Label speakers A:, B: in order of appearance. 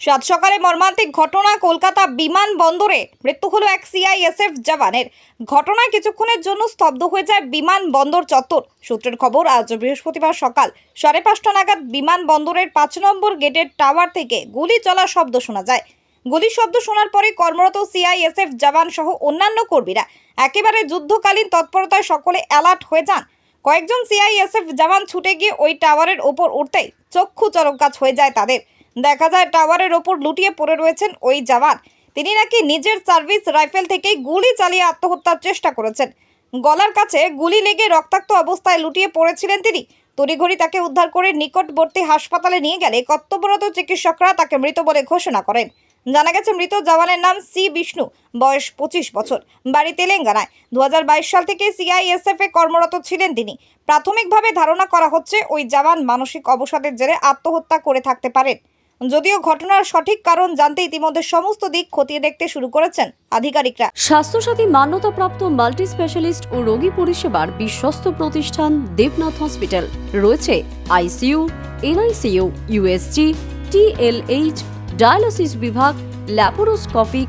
A: সাত সকালে মর্মান্তিক ঘটনা কলকাতা বিমান বন্দরে মৃত্যু হলো এক সিআইএসএফ জওয়ানের। ঘটনায় কিছুক্ষণের জন্য স্তব্ধ হয়ে যায় বিমান বন্দর চত্বর। সূত্রের খবর, আজ বৃহস্পতিবার সকাল সাড়ে পাঁচটা নাগাদ বিমানবন্দরের পাঁচ নম্বর গেটের টাওয়ার থেকে গুলি চলার শব্দ শোনা যায়। গুলির শব্দ শোনার পরে কর্মরত সিআইএসএফ জওয়ান সহ অন্যান্য কর্মীরা একেবারে যুদ্ধকালীন তৎপরতায় সকলে অ্যালার্ট হয়ে যান। কয়েকজন সিআইএসএফ জওয়ান ছুটে গিয়ে ওই টাওয়ারের ওপর উঠতেই চক্ষু চরক কাজ হয়ে যায় তাদের। দেখা যায় টাওয়ারের ওপর লুটিয়ে পড়ে রয়েছেন ওই জওয়ান। তিনি নাকি নিজের সার্ভিস রাইফেল থেকেই গুলি চালিয়ে আত্মহত্যার চেষ্টা করেছেন। গলার কাছে গুলি লেগে রক্তাক্ত অবস্থায় লুটিয়ে পড়েছিলেন তিনি। তড়িঘড়ি তাকে উদ্ধার করে নিকটবর্তী হাসপাতালে নিয়ে গেলে কর্তব্যরত চিকিৎসকরা তাকে মৃত বলে ঘোষণা করেন। জানা গেছে, মৃত জওয়ানের নাম সি বিষ্ণু, বয়স পঁচিশ বছর। বাড়ি তেলেঙ্গানায়। দু হাজার বাইশ সাল থেকে সিআইএসএফ এ কর্মরত ছিলেন তিনি। প্রাথমিকভাবে ধারণা করা হচ্ছে, ওই জওয়ান মানসিক অবসাদের জেরে আত্মহত্যা করে থাকতে পারেন। যদিও ঘটনার সঠিক কারণ জানতে ইতিমধ্যে সমস্ত দিক খতিয়ে দেখতে শুরু করেছেন আধিকারিকরা।
B: স্বাস্থ্যসাথী মান্যতাপ্রাপ্ত মাল্টি স্পেশালিস্ট ও রোগী পরিষেবার বিশ্বস্ত প্রতিষ্ঠান দেবনাথ হসপিটাল। রয়েছে ICU, NICU, USG, TLH, dialysis বিভাগ, ল্যাপারোস্কোপিক